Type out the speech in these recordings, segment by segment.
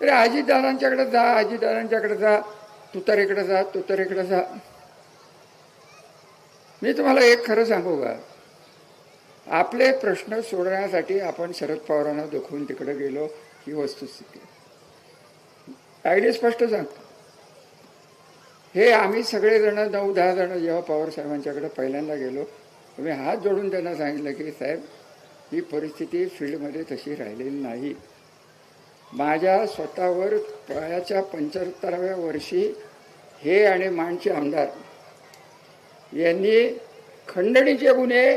अरे अजितदादांच्याकडे जा अजितदादांच्याकडे जा. तुतारीकडे जा तुतारीकडे जा. मी तुम्हाला एक खरं सांगू का? आपले प्रश्न सोडवण्यासाठी आपण शरद पवारांना दुखवून तिकडे गेलो ही वस्तुस्थिती. अगदी स्पष्ट सांगतो. हे आम्ही सगळेजण नऊ दहा जण जेव्हा पवार साहेबांच्याकडे पहिल्यांदा गेलो मी हात जोडून त्यांना सांगितलं की साहेब ही परिस्थिती फील्डमध्ये तशी राहिलेली नाही. माझ्या स्वतःवर वयाच्या पंच्याहत्तराव्या वर्षी हे आणि माणचे आमदार यांनी खंडणीचे गुन्हे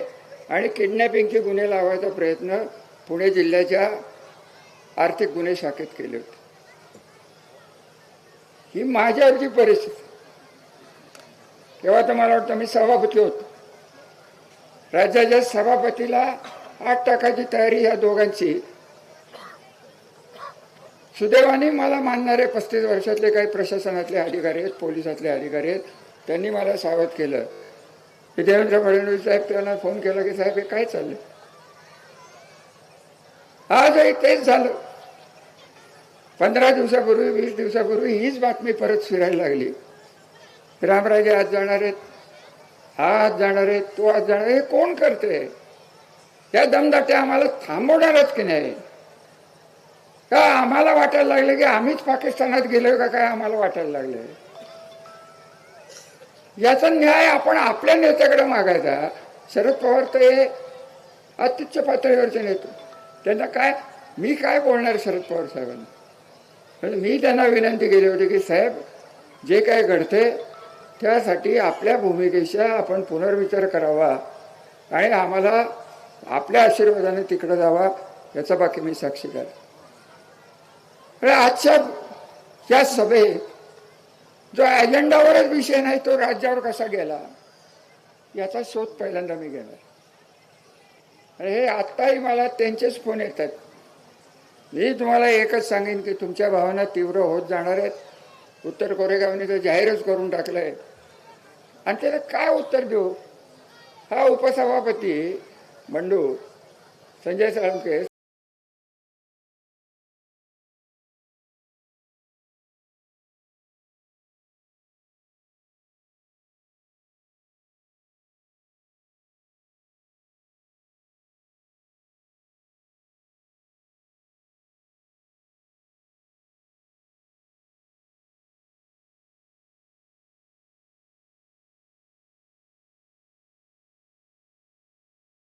आणि किडनॅपिंगचे गुन्हे लावायचा प्रयत्न पुणे जिल्ह्याच्या आर्थिक गुन्हे शाखेत केले होते. ही माझ्यावरची परिस्थिती. तेव्हा तर मला वाटतं मी सभापती होतो. राज्याच्या सभापतीला आठ टाकाची तयारी ह्या दोघांची सुदैवाने मला मानणारे पस्तीस वर्षातले काही प्रशासनातले अधिकारी आहेत पोलिसातले अधिकारी आहेत. त्यांनी मला सावध केलं. की देवेंद्र फडणवीस साहेब त्यांना फोन केला की साहेब हे काय चाललं आजही तेच झालं. पंधरा दिवसापूर्वी वीस दिवसापूर्वी हीच बातमी परत फिरायला लागली. रामराजे आज जाणार आहेत हा आज जाणार आहेत तो आज जाणार आहे. हे कोण करते या दमदाट्या आम्हाला थांबवणारच की नाही? का आम्हाला वाटायला लागले की आम्हीच पाकिस्तानात गेलो का काय आम्हाला वाटायला लागले? याचा न्याय आपण आपल्या नेत्याकडे मागायचा. शरद पवार तर हे अत्युच्च पातळीवरचे नेते. त्यांना काय मी काय बोलणार शरद पवार साहेबांना? म्हणजे मी त्यांना विनंती केली होती की साहेब जे काय घडते त्यासाठी आपल्या भूमिकेचा आपण पुनर्विचार करावा आणि आम्हाला आपल्या आशीर्वादाने तिकडं जावा याचा बाकी मी साक्षीदार आणि आजच्या या सभेत जो अजेंडावरच विषय नाही तो राज्यावर कसा गेला? याचा शोध पहिल्यांदा मी घेणार. आणि हे आत्ताही मला त्यांचेच फोन येतात. मी तुम्हाला एकच सांगेन की तुमच्या भावना तीव्र होत जाणार आहेत. उत्तर कोरेगावने तर जाहीरच करून टाकलंय. आणि त्याला काय उत्तर देऊ? हा उपसभापती बंडू संजय साळुंके